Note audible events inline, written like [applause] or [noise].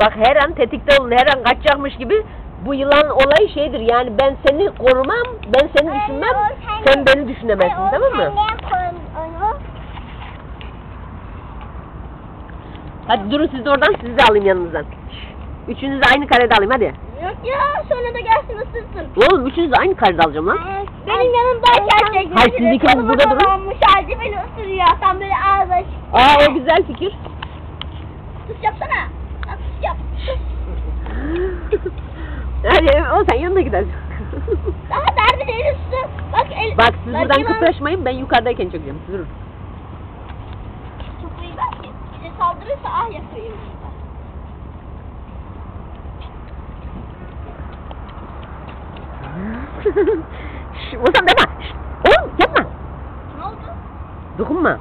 Bak her an tetikte olun, her an kaçacakmış gibi bu yılan olayı şeydir yani ben seni korumam, ben seni düşünmem, sen beni düşünemezsin tamam mı? Hadi durun siz de oradan sizi de alayım yanınızdan. Üçünüzü aynı karede alayım hadi. Yok ya sonra da gelsin ısırsın. Oğlum üçünüzü aynı karede alacağım lan. Benim yanımdayken çekmesi. Hayır, siz ikiniz burada durun. Olmuş halde beni ısırıyor. Tam böyle ağzı. Aa o güzel fikir. Sus yapsana. Lan Sus yap. Sus. Hadi o sen yanına gidersin. Daha darbe değil üstü. Bak el. Bak siz buradan yılan- kıpraşmayın ben yukarıdayken çökeceğim. Siz durun. Çok iyi bak ki. Bize saldırırsa ah yapayım. [laughs] Şşş Ozan deme. Şşş, Oğlum yapma. Ne oldu? Dokunma.